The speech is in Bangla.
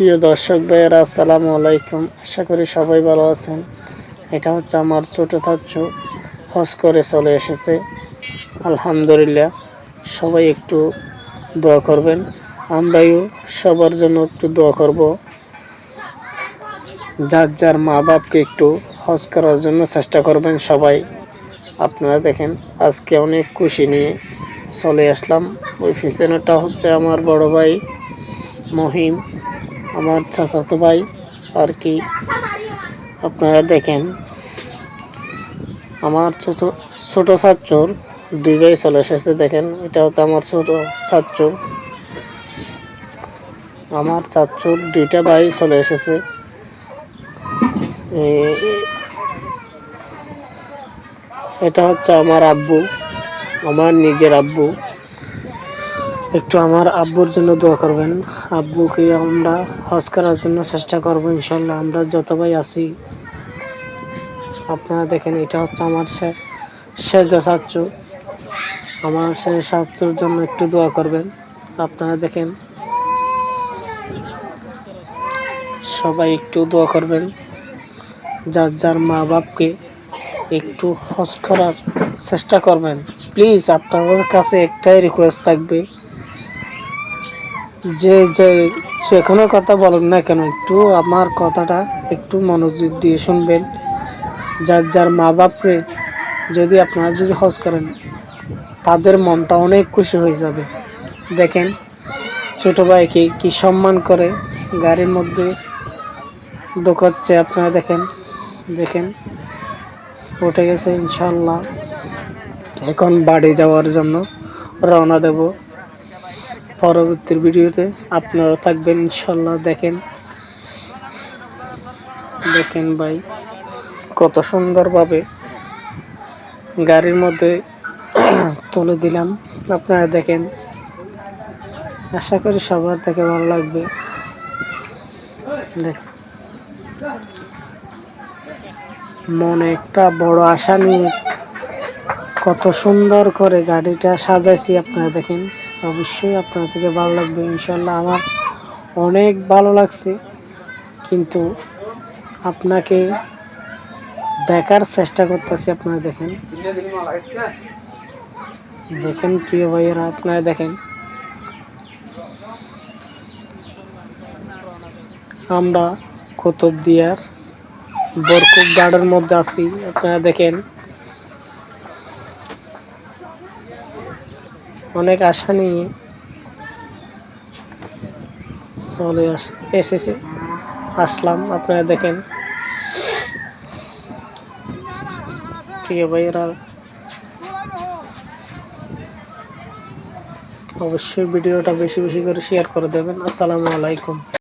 প্রিয় দর্শক ভাইয়েরা, আসসালামু আলাইকুম। আশা করি সবাই ভালো আছেন। এটা হচ্ছে আমার ছোট ছাত্র হজ করে চলে এসেছে। আলহামদুলিল্লাহ, সবাই একটু দোয়া করবেন। আমরাও সবার জন্য একটু দোয়া করব। যার যার মা বাপকে একটু হজ করার জন্য চেষ্টা করবেন সবাই। আপনারা দেখেন, আজকে অনেক খুশি নিয়ে চলে আসলাম। ওই পিছনেটা হচ্ছে আমার বড় ভাই মহিম। আমার চাচাতো ভাই আর কি আপনারা দেখেন। আমার ছোট ছোট ছাত্রর দুই ভাই চলে এসেছে, দেখেন। এটা হচ্ছে আমার ছোট ছাত্র আমার চাচুর দুইটা ভাই চলে এসেছে। এটা হচ্ছে আমার আব্বু, আমার নিজের আব্বু। একটু আমার আব্বুর জন্য দোয়া করবেন। আব্বুকে আমরা হজ করার জন্য চেষ্টা করব ইনশাল্লাহ আমরা যত ভাই আছি। আপনারা দেখেন, এটা হচ্ছে আমার সে সাচ্চু। আমার সে সাচ্চুর জন্য একটু দোয়া করবেন। আপনারা দেখেন, সবাই একটু দোয়া করবেন। যার যার মা বাপকে একটু হজ করার চেষ্টা করবেন। প্লিজ, আপনাদের কাছে একটাই রিকোয়েস্ট থাকবে। যে যে যেখানে কথা বলেন না কেন, একটু আমার কথাটা একটু মনোযোগ দিয়ে শুনবেন। যার যার মা বাপরে যদি আপনারা যদি হজ করেন, তাদের মনটা অনেক খুশি হয়ে যাবে। দেখেন, ছোটো ভাইকে কি সম্মান করে গাড়ির মধ্যে ঢোকাচ্ছে, আপনারা দেখেন দেখেন, উঠে গেছে ইনশাল্লাহ এখন বাড়ি যাওয়ার জন্য রওনা দেব। পরবর্তী ভিডিওতে আপনারা থাকবেন, ইনশাল্লাহ দেখেন। দেখেন ভাই, কত সুন্দরভাবে গাড়ির মধ্যে তুলে দিলাম। আপনারা দেখেন, আশা করি সবার থেকে ভালো লাগবে। দেখ, মনে একটা বড় আশা নিয়ে কত সুন্দর করে গাড়িটা সাজাইছি, আপনারা দেখেন। অবশ্যই আপনার থেকে ভালো লাগবে ইনশাল্লাহ আমার অনেক ভালো লাগছে। কিন্তু আপনাকে দেখার চেষ্টা করতেছি, আপনারা দেখেন। দেখেন প্রিয় ভাইয়েরা, আপনারা দেখেন। আমরা কুতুব দিয়ার বরকুব গার্ডের মধ্যে আছি, আপনারা দেখেন। অনেক আশা নিয়ে চলে আস, এসেছে। আসলাম, আপনারা দেখেন। প্রিয় ভাইয়েরা, অবশ্যই ভিডিওটা বেশি বেশি করে শেয়ার করে দেবেন। আসসালামু আলাইকুম।